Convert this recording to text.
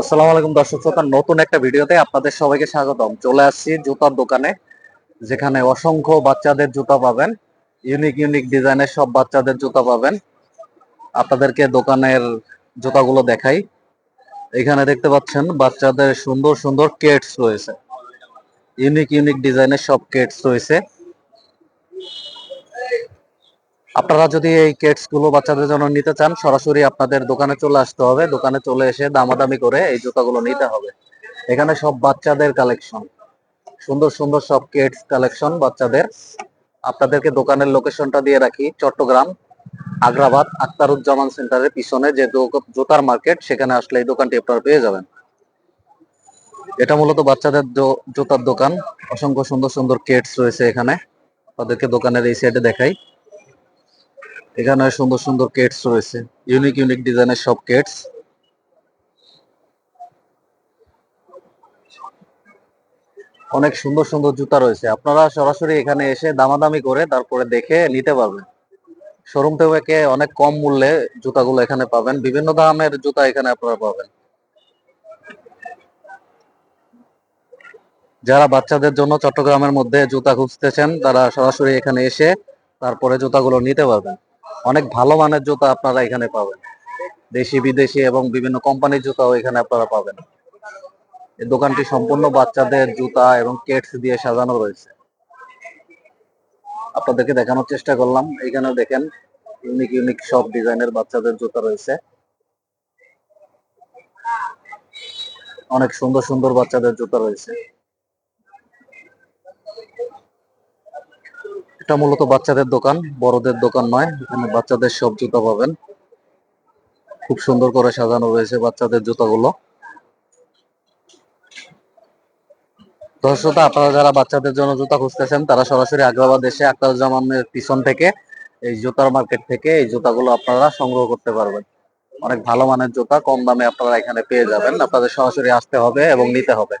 আসসালামু আলাইকুম দর্শক শ্রোতা, নতুন একটা ভিডিওতে আপনাদের সবাইকে স্বাগতম। চলে আসছি জুতার দোকানে, যেখানে অসংখ্য বাচ্চাদের জুতা পাবেন। ইউনিক ইউনিক ডিজাইনের সব বাচ্চাদের জুতা পাবেন। আপনাদেরকে দোকানের জুতাগুলো দেখাই। এখানে দেখতে পাচ্ছেন, বাচ্চাদের সুন্দর সুন্দর কেটস রয়েছে। ইউনিক ইউনিক ডিজাইনের সব কেটস রয়েছে। আপনারা যদি এই কেটসগুলো বাচ্চাদের জন্য নিতে চান, সরাসরি আপনাদের দোকানে চলে আসতে হবে। দোকানে চলে এসে দামাদামি করে এই জুতাগুলো নিতে হবে। এখানে সব বাচ্চাদের কালেকশন। সুন্দর সুন্দর সব কেটস কালেকশন বাচ্চাদের। আপনাদেরকে দোকানের লোকেশনটা দিয়ে রাখি। চট্টগ্রাম, আগ্রাবাদ আক্তারুজ্জামান সেন্টারের পিছনে যে জুতার মার্কেট, সেখানে আসলে এই দোকানটি আপনারা পেয়ে যাবেন। এটা মূলত বাচ্চাদের জুতার দোকান। অসংখ্য সুন্দর সুন্দর কেটস রয়েছে এখানে। তাদেরকে দোকানের এই সাইডে দেখাই। এখানে সুন্দর সুন্দর কেটস রয়েছে। ইউনিক ইউনিক ডিজাইনের সব কেটস অনেক সুন্দর সুন্দর জুতা রয়েছে। আপনারা সরাসরি এখানে এসে দামাদামি করে তারপরে দেখে নিতে পারবেন। শোরুম থেকে অনেক কম মূল্যে জুতাগুলো এখানে পাবেন। বিভিন্ন দামের জুতা এখানে আপনারা পাবেন। যারা বাচ্চাদের জন্য চট্টগ্রামের মধ্যে জুতা খুঁজতেছেন, তারা সরাসরি এখানে এসে তারপরে জুতাগুলো নিতে পারবেন। অনেক ভালো মানের জুতা আপনারা এখানে পাবেন। দেশি, বিদেশি এবং বিভিন্ন কোম্পানির জুতাও এখানে আপনারা পাবেন। এই দোকানটি সম্পূর্ণ বাচ্চাদের জুতা এবং কেটস দিয়ে সাজানো রয়েছে। আপনাদেরকে দেখানোর চেষ্টা করলাম। এখানেও দেখেন ইউনিক ইউনিক সব ডিজাইনের বাচ্চাদের জুতা রয়েছে। অনেক সুন্দর সুন্দর বাচ্চাদের জুতা রয়েছে। এটা মূলত বাচ্চাদের দোকান, বড়দের দোকান নয়, এখানে বাচ্চাদের সব জুতা পাবেন। খুব সুন্দর করে সাজানো রয়েছে বাচ্চাদের জুতাগুলো। দর্শক, আপনারা যারা বাচ্চাদের জন্য জুতা খুঁজতেছেন, তারা সরাসরি আগ্রাবাদ এসে আক্তারুজ্জামানের পিছন থেকে, এই জুতার মার্কেট থেকে এই জুতাগুলো আপনারা সংগ্রহ করতে পারবেন। অনেক ভালো মানের জুতা, কম দামে আপনারা এখানে পেয়ে যাবেন। আপনাদের সরাসরি আসতে হবে এবং নিতে হবে।